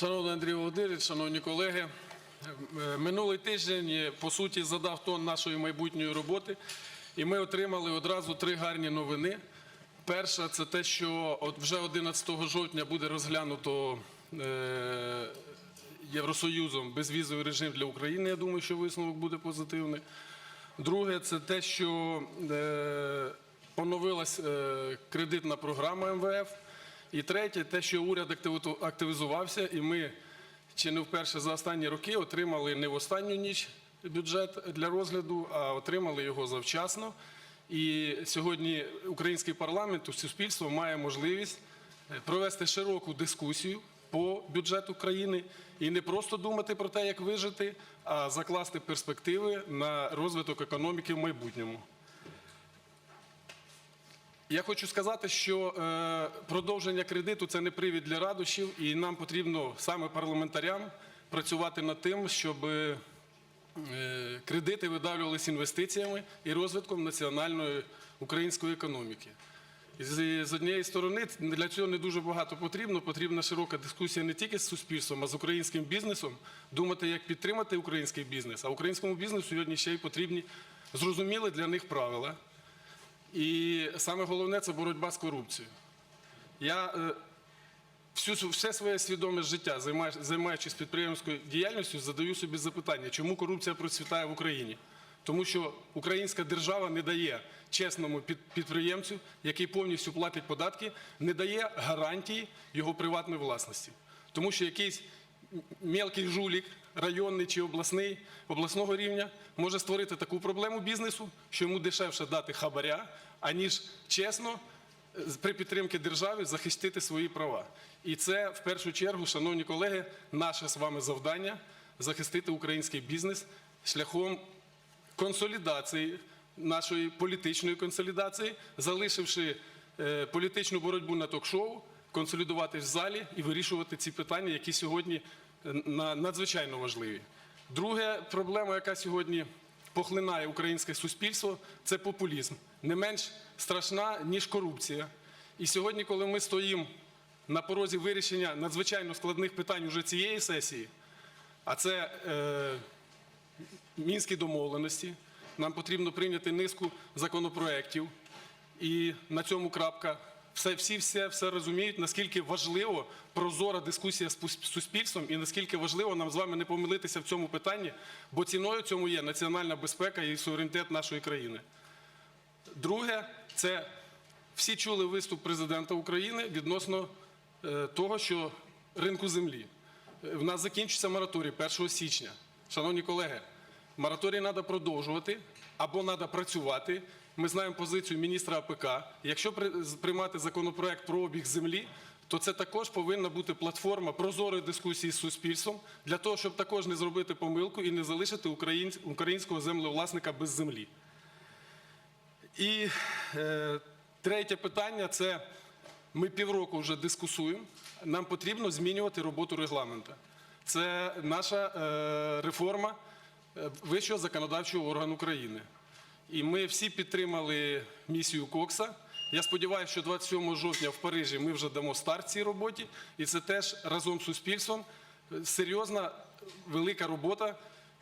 Шановний Андрій Володимирович, шановні колеги, е, минулий тиждень, е, по суті, задав тон нашої майбутньої роботи, і ми отримали одразу три гарні новини. Перша це те, що вже 11 жовтня буде розглянуто е, Євросоюзом безвізовий режим для України. Я думаю, що висновок буде позитивний. Друге, це те, що поновилась е, кредитна програма МВФ. І третє, те, що уряд активізувався, і ми чи не вперше за останні роки отримали не в останню ніч бюджет для розгляду, а отримали його завчасно. І сьогодні український парламент суспільство має можливість е, провести широку дискусію по бюджету країни і не просто думати про те, як вижити, а закласти перспективи на розвиток економіки в майбутньому. Я хочу сказати, що е, продовження кредиту це не привід для радощів, і нам потрібно саме парламентарям працювати над тим, щоб е, кредити видавлювалися інвестиціями і розвитком національної української економіки. З, з однієї сторони для цього не дуже багато потрібно. Потрібна широка дискусія не тільки з суспільством, а з українським бізнесом. Думати, як підтримати український бізнес. А українському бізнесу сьогодні ще й потрібні зрозуміли для них правила. І саме головне це боротьба з корупцією. Я е, всю, все своє свідоме життя, займаючись підприємською діяльністю, задаю собі запитання, чому корупція процвітає в Україні? Тому що українська держава не дає чесному під- підприємцю, який повністю платить податки, не дає гарантії його приватної власності. Тому що якийсь мелкий жулік, районний чи обласний, обласного рівня, може створити таку проблему бізнесу, що йому дешевше дати хабаря, аніж чесно при підтримці держави захистити свої права. І це в першу чергу, шановні колеги, наше з вами завдання захистити український бізнес шляхом консолідації нашої політичної консолідації, залишивши е, політичну боротьбу на ток-шоу, консолідуватись в залі і вирішувати ці питання, які сьогодні надзвичайно важливі. Друга проблема, яка сьогодні похлинає українське суспільство, це популізм. Не менш страшна, ніж корупція. І сьогодні, коли ми стоїмо на порозі вирішення надзвичайно складних питань уже цієї сесії, а це е, мінські домовленості. Нам потрібно прийняти низку законопроєктів. І на цьому крапка. Все, всі все, все розуміють, наскільки важливо прозора дискусія з суспільством і наскільки важливо нам з вами не помилитися в цьому питанні, бо ціною цьому є національна безпека і суверенітет нашої країни. Друге, це всі чули виступ президента України відносно е, того, що ринку землі. Е, В нас закінчиться мораторій 1 січня. Шановні колеги, мораторій треба продовжувати або треба працювати. Ми знаємо позицію міністра АПК. Якщо приймати законопроект про обіг землі, то це також повинна бути платформа прозорої дискусії з суспільством для того, щоб також не зробити помилку і не залишити українського землевласника без землі. І е, третє питання це ми півроку вже дискусуємо. Нам потрібно змінювати роботу регламенту. Це наша е, реформа вищого законодавчого органу України. І ми всі підтримали місію Кокса. Я сподіваюся, що 27 жовтня в Парижі ми вже дамо старт цій роботі, і це теж разом з суспільством е, серйозна велика робота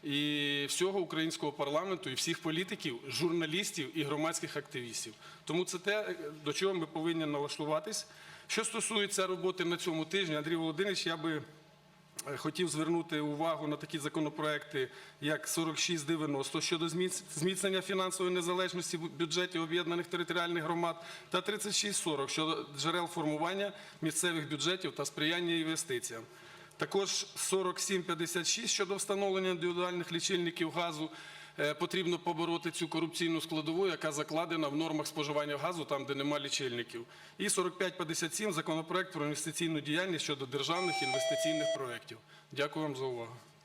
і всього українського парламенту, і всіх політиків, журналістів і громадських активістів. Тому це те, до чого ми повинні налаштуватись. Що стосується роботи на цьому тижні, Андрій Володимирович, я би е, хотів звернути увагу на такі законопроекти, як 4690 щодо зміцнення фінансової незалежності бюджетів об'єднаних територіальних громад та 3640 щодо джерел формування місцевих бюджетів та сприяння інвестиціям. Також 4756 щодо встановлення індивідуальних лічильників газу. Е, Потрібно побороти цю корупційну складову, яка закладена в нормах споживання газу, там, де нема лічильників. І 4557 законопроект про інвестиційну діяльність щодо державних інвестиційних проєктів. Дякую вам за увагу.